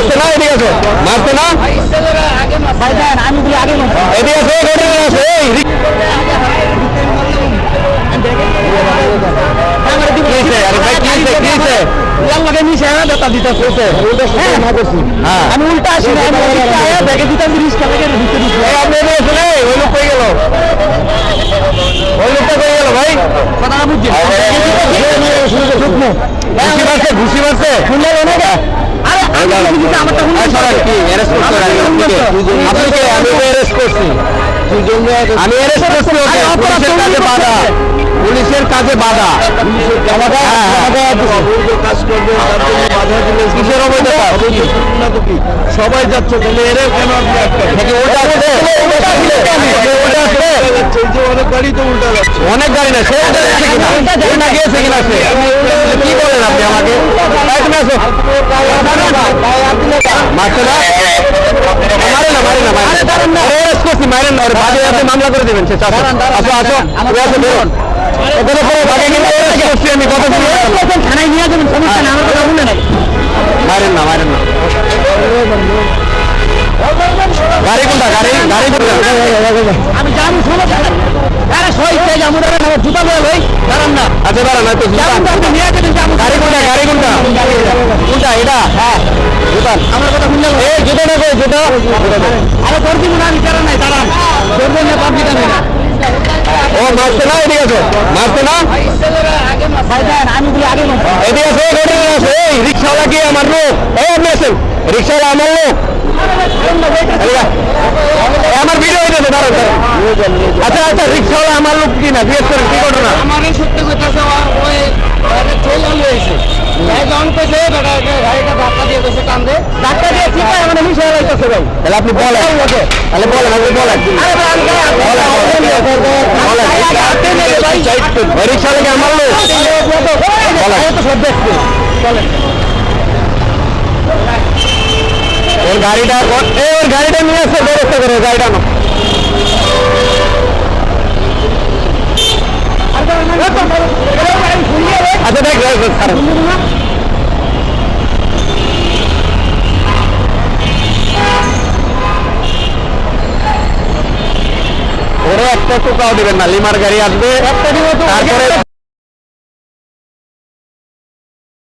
মারছে না এদিকে আসো মারছে না এদিকে আসো এদিকে আসো এই? হ্যাঁ। আমি উল্টা আসি না ব্যাগে দিতাম রিস্কা থেকে ঢুকতে দিচ্ছি আপনি এদিকে আসুন, এই, ওই লোক কই গেল ওই লোকটা কই গেল ভাই কথাটা বুঝছি ঘুষি মারছে ঘুষি মারছে আরে আমি আমি করছি। পুলিশের কাজে বাধা। কিসের অবৈধ সবাই যাচ্ছে তাহলে এরা কেন অনেক গাড়ি তো উল্টা যাচ্ছে। অনেক গাড়ি না সে উল্টা যাচ্ছে। কিনা গিয়েছে কিনা সে? কি বলেন আপনি আমাকে? মারছে না? মারে না মারে না মারে না। arrest করছি, মারেন না ওরে বাজে আপনি মামলা করে দেবেন সে চাষা আসো আসো। আসো বেরোন ওখানে পরে বাগে কিন্তু arrest করছি আমি শুনে থানায় নিয়ে যাবেন সমস্যা না আমার কথা শুনে নাই। মারেন না মারেন না। গাড়ি কোনটা? গাড়ি গাড়ি কোনটা? আমি জানি নাই। আরে সই আমার জুতা বলে ভাই দাঁড়ান না। আচ্ছা দাঁড়ান গাড়ি কোনটা গাড়ি কোনটা? কোনটা এটা? হ্যাঁ। আমার কথা শুনলে এই জুতোটা কই জুতো। আরে তোর দিব না আমি কারণ নাই দাঁড়ান। পাবলিক আমি ও মারছে না? এদিকে মারছে না। এদিকে এদিকে আসো। এই রিক্সাওয়ালা কি আমার লোক? এই আপনি আসেন। রিক্সাওয়ালা আমার লোক। আমার ভিডিও হইতেছে দাঁড়ান। আচ্ছা আচ্ছা রিক্সাওয়ালা আমার লোক কি না? জিজ্ঞেস করেন কি ঘটনা? আমার সত্যি কইতাছে ওই আলো হয়েছে ভাই ধাক্কা দিয়ে ঠিক মানে মিশে ভাই তাহলে আপনি বলেন তাহলে আপনি আমার লোক ওর গাড়িটা ওর- গাড়িটা নিয়ে আসছে ব্যবস্থা করে গাড়িটা। আচ্ছা দেখ একটা টোকাও দিবেন না লিমার গাড়ি আসবে। তারপরে